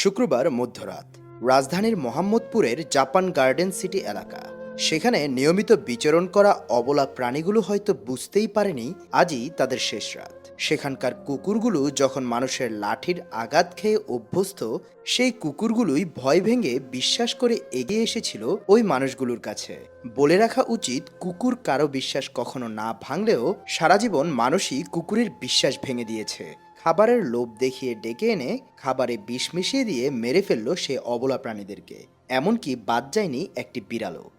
শুক্রবার মধ্যরাত, রাজধানীর মোহাম্মদপুরের জাপান গার্ডেন সিটি এলাকা। সেখানে নিয়মিত বিচরণ করা অবলা প্রাণীগুলো হয়তো বুঝতেই পারেনি, আজই তাদের শেষ রাত। সেখানকার কুকুরগুলো যখন মানুষের লাঠির আঘাত খেয়ে অভ্যস্ত, সেই কুকুরগুলোই ভয় ভেঙে বিশ্বাস করে এগিয়ে এসেছিল ওই মানুষগুলোর কাছে। বলে রাখা উচিত, কুকুর কারও বিশ্বাস কখনো না ভাঙলেও সারা জীবন মানুষই কুকুরের বিশ্বাস ভেঙে দিয়েছে। খাবারের লোভ দেখিয়ে ডেকে এনে খাবারে বিষ মিশিয়ে দিয়ে মেরে ফেলল সে অবলা প্রাণীদেরকে। এমনকি বাদ যায়নি একটি বিড়ালও।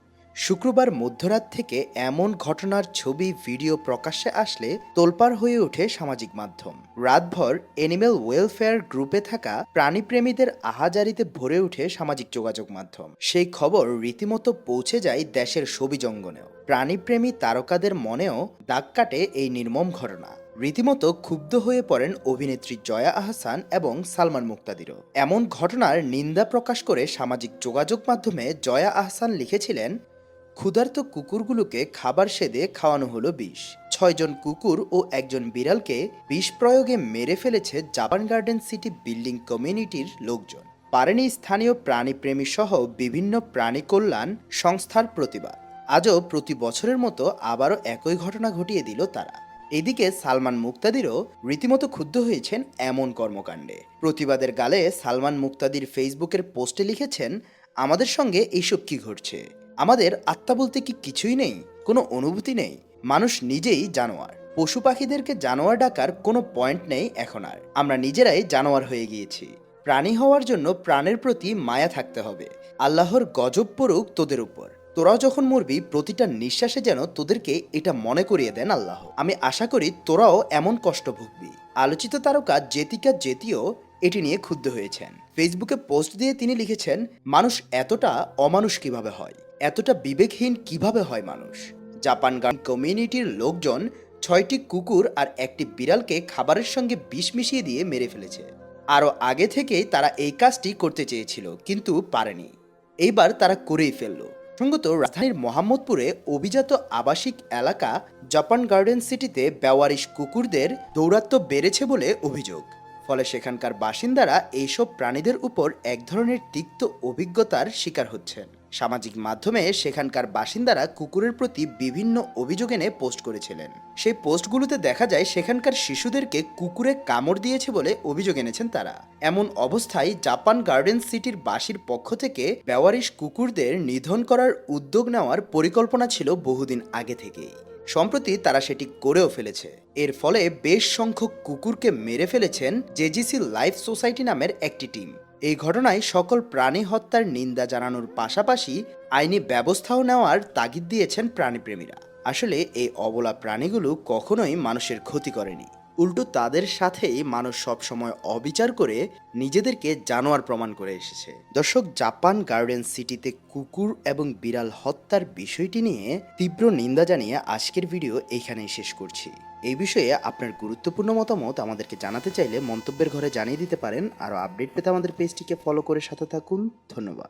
শুক্রবার মধ্যরাত থেকে এমন ঘটনার ছবি ভিডিও প্রকাশ্যে আসলে তোলপাড় হয়ে ওঠে সামাজিক মাধ্যম। রাতভর এনিম্যাল ওয়েলফেয়ার গ্রুপে থাকা প্রাণীপ্রেমীদের আহাজারিতে ভরে ওঠে সামাজিক যোগাযোগ মাধ্যম। সেই খবর রীতিমতো পৌঁছে যায় দেশের ছবি জঙ্গনেও। প্রাণীপ্রেমী তারকাদের মনেও দাগ কাটে এই নির্মম ঘটনা। রীতিমতো ক্ষুব্ধ হয়ে পড়েন অভিনেত্রী জয়া আহসান এবং সালমান মুক্তাদিরও। এমন ঘটনার নিন্দা প্রকাশ করে সামাজিক যোগাযোগ মাধ্যমে জয়া আহসান লিখেছিলেন ক্ষুধার্ত কুকুরগুলোকে খাবার সেদে খাওয়ানো হলো বিষ। ছয়জন কুকুর ও একজন বিড়ালকে বিষ প্রয়োগে মেরে ফেলেছে জাপান গার্ডেন সিটি বিল্ডিং কমিউনিটির লোকজন। পারেনি স্থানীয় প্রাণীপ্রেমী সহ বিভিন্ন প্রাণী কল্যাণ সংস্থার প্রতিবাদ। আজও প্রতি বছরের মতো আবারও একই ঘটনা ঘটিয়ে দিল তারা। এদিকে সালমান মুক্তাদিরও রীতিমতো ক্ষুব্ধ হয়েছেন এমন কর্মকাণ্ডে। প্রতিবাদের গালে সালমান মুক্তাদির ফেসবুকের পোস্টে লিখেছেন, আমাদের সঙ্গে এইসব কি ঘটছে? আমাদের আত্মা বলতে কি কিছুই নেই? কোনো অনুভূতি নেই? মানুষ নিজেই জানোয়ার। পশু পাখিদেরকে জানোয়ার ডাকার কোনো পয়েন্ট নেই এখন আর। আমরা নিজেরাই জানোয়ার হয়ে গিয়েছি। প্রাণী হওয়ার জন্য প্রাণের প্রতি মায়া থাকতে হবে। আল্লাহর গজব পড়ুক তোদের উপর। তোরাও যখন মরবি, প্রতিটা নিঃশ্বাসে যেন তোদেরকে এটা মনে করিয়ে দেন আল্লাহ। আমি আশা করি তোরাও এমন কষ্ট ভুগবি। আলোচিত তারকা জেতিকা জেতিও এটি নিয়ে ক্ষুব্ধ হয়েছেন। ফেসবুকে পোস্ট দিয়ে তিনি লিখেছেন, মানুষ এতটা অমানুষ কীভাবে হয়? এতটা বিবেকহীন কীভাবে হয় মানুষ? জাপান গান কমিউনিটির লোকজন ছয়টি কুকুর আর একটি বিড়ালকে খাবারের সঙ্গে বিষ মিশিয়ে দিয়ে মেরে ফেলেছে। আরও আগে থেকেই তারা এই কাজটি করতে চেয়েছিল, কিন্তু পারেনি। এইবার তারা করেই ফেলল। সঙ্গত রাজধানীর মোহাম্মদপুরে অভিজাত আবাসিক এলাকা জাপান গার্ডেন সিটিতে বেওয়ারিশ কুকুরদের দৌরাত্ম্য বেড়েছে বলে অভিযোগ। ফলে সেখানকার বাসিন্দারা এইসব প্রাণীদের উপর এক ধরনের তিক্ত অভিজ্ঞতার শিকার হচ্ছেন। সামাজিক মাধ্যমে সেখানকার বাসিন্দারা কুকুরের প্রতি বিভিন্ন অভিযোগ এনে পোস্ট করেছিলেন। সেই পোস্টগুলোতে দেখা যায় সেখানকার শিশুদেরকে কুকুরে কামড় দিয়েছে বলে অভিযোগ এনেছেন তারা। এমন অবস্থায় জাপান গার্ডেন সিটির বাসীর পক্ষ থেকে বেওয়ারিশ কুকুরদের নিধন করার উদ্যোগ নেওয়ার পরিকল্পনা ছিল বহুদিন আগে থেকেই। সম্প্রতি তারা সেটি করেও ফেলেছে। এর ফলে বেশ সংখ্যক কুকুরকে মেরে ফেলেছেন জেজিসি লাইফ সোসাইটি নামের একটি টিম। এই ঘটনায় সকল প্রাণী হত্যার নিন্দা জানানোর পাশাপাশি আইনি ব্যবস্থাও নেওয়ার তাগিদ দিয়েছেন প্রাণীপ্রেমীরা। আসলে এই অবলা প্রাণীগুলো কখনোই মানুষের ক্ষতি করেনি। উল্টো তাদের সাথেই মানুষ সবসময় অবিচার করে নিজেদেরকে জানোয়ার প্রমাণ করে এসেছে। দর্শক, জাপান গার্ডেন সিটিতে কুকুর এবং বিড়াল হত্যার বিষয়টি নিয়ে তীব্র নিন্দা জানিয়ে আজকের ভিডিও এইখানেই শেষ করছি। এই বিষয়ে আপনার গুরুত্বপূর্ণ মতামত আমাদেরকে জানাতে চাইলে মন্তব্যের ঘরে জানিয়ে দিতে পারেন। আরও আপডেট পেতে আমাদের পেজটিকে ফলো করে সাথে থাকুন। ধন্যবাদ।